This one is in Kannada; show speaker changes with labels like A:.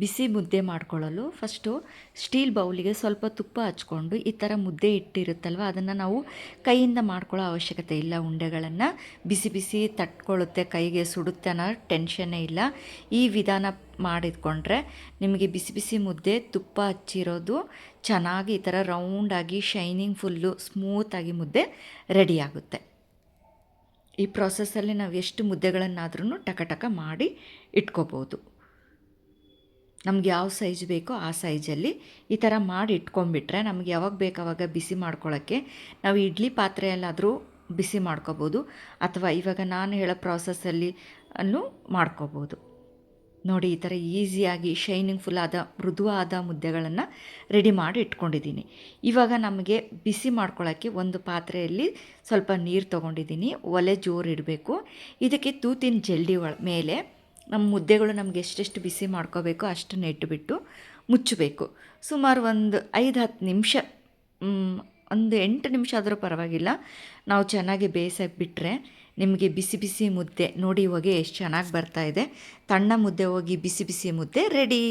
A: ಬಿಸಿ ಮುದ್ದೆ ಮಾಡ್ಕೊಳ್ಳಲು ಫಸ್ಟು ಸ್ಟೀಲ್ ಬೌಲಿಗೆ ಸ್ವಲ್ಪ ತುಪ್ಪ ಹಚ್ಕೊಂಡು ಈ ಥರ ಮುದ್ದೆ ಇಟ್ಟಿರುತ್ತಲ್ವ, ಅದನ್ನು ನಾವು ಕೈಯಿಂದ ಮಾಡ್ಕೊಳ್ಳೋ ಅವಶ್ಯಕತೆ ಇಲ್ಲ. ಉಂಡೆಗಳನ್ನು ಬಿಸಿ ಬಿಸಿ ತಟ್ಕೊಳ್ಳುತ್ತೆ, ಕೈಗೆ ಸುಡುತ್ತೆ ಅನ್ನೋ ಟೆನ್ಷನ್ನೇ ಇಲ್ಲ. ಈ ವಿಧಾನ ಮಾಡಿದ್ಕೊಂಡ್ರೆ ನಿಮಗೆ ಬಿಸಿ ಬಿಸಿ ಮುದ್ದೆ, ತುಪ್ಪ ಹಚ್ಚಿರೋದು ಚೆನ್ನಾಗಿ ಈ ಥರ ರೌಂಡಾಗಿ ಶೈನಿಂಗ್ ಫುಲ್ಲು ಸ್ಮೂತಾಗಿ ಮುದ್ದೆ ರೆಡಿಯಾಗುತ್ತೆ ಈ ಪ್ರಾಸೆಸ್ಸಲ್ಲಿ ನಾವು ಎಷ್ಟು ಮುದ್ದೆಗಳನ್ನಾದ್ರೂ ಟಕ ಮಾಡಿ ಇಟ್ಕೋಬೋದು. ನಮ್ಗೆ ಯಾವ ಸೈಜ್ ಬೇಕೋ ಆ ಸೈಜಲ್ಲಿ ಈ ಥರ ಮಾಡಿ ಇಟ್ಕೊಂಡ್ಬಿಟ್ರೆ ನಮ್ಗೆ ಯಾವಾಗ ಬೇಕಾವಾಗ ಬಿಸಿ ಮಾಡ್ಕೊಳ್ಳೋಕ್ಕೆ ನಾವು ಇಡ್ಲಿ ಪಾತ್ರೆಯಲ್ಲಾದರೂ ಬಿಸಿ ಮಾಡ್ಕೋಬೋದು ಅಥವಾ ಇವಾಗ ನಾನು ಹೇಳೋ ಪ್ರಾಸೆಸ್ಸಲ್ಲಿ ಅನ್ನು ಮಾಡ್ಕೋಬೋದು. ನೋಡಿ ಈ ಥರ ಈಸಿಯಾಗಿ ಶೈನಿಂಗ್ ಫುಲ್ ಆದ ಮೃದುವಾದ ಮುದ್ದೆಗಳನ್ನು ರೆಡಿ ಮಾಡಿ ಇಟ್ಕೊಂಡಿದ್ದೀನಿ. ಇವಾಗ ನಮಗೆ ಬಿಸಿ ಮಾಡ್ಕೊಳ್ಳೋಕ್ಕೆ ಒಂದು ಪಾತ್ರೆಯಲ್ಲಿ ಸ್ವಲ್ಪ ನೀರು ತೊಗೊಂಡಿದ್ದೀನಿ. ಒಲೆ ಜೋರು ಇಡಬೇಕು. ಇದಕ್ಕೆ ತೂತಿನ ಜಲ್ಡಿ ಒಳ ಮೇಲೆ ನಮ್ಮ ಮುದ್ದೆಗಳು ನಮ್ಗೆ ಎಷ್ಟೆಷ್ಟು ಬಿಸಿ ಮಾಡ್ಕೋಬೇಕು ಅಷ್ಟನ್ನು ಇಟ್ಟುಬಿಟ್ಟು ಮುಚ್ಚಬೇಕು. ಸುಮಾರು ಒಂದು ಐದು ಹತ್ತು ನಿಮಿಷ ಒಂದು ಎಂಟು ನಿಮಿಷ ಆದರೂ ಪರವಾಗಿಲ್ಲ. ನಾವು ಚೆನ್ನಾಗಿ ಬಿಟ್ಟರೆ ನಿಮಗೆ ಬಿಸಿ ಬಿಸಿ ಮುದ್ದೆ ನೋಡಿ ಹೊಗೆ ಎಷ್ಟು ಚೆನ್ನಾಗಿ ಬರ್ತಾ ಇದೆ. ತಣ್ಣ ಮುದ್ದೆ ಹೋಗಿ ಬಿಸಿ ಬಿಸಿ ಮುದ್ದೆ ರೆಡಿ.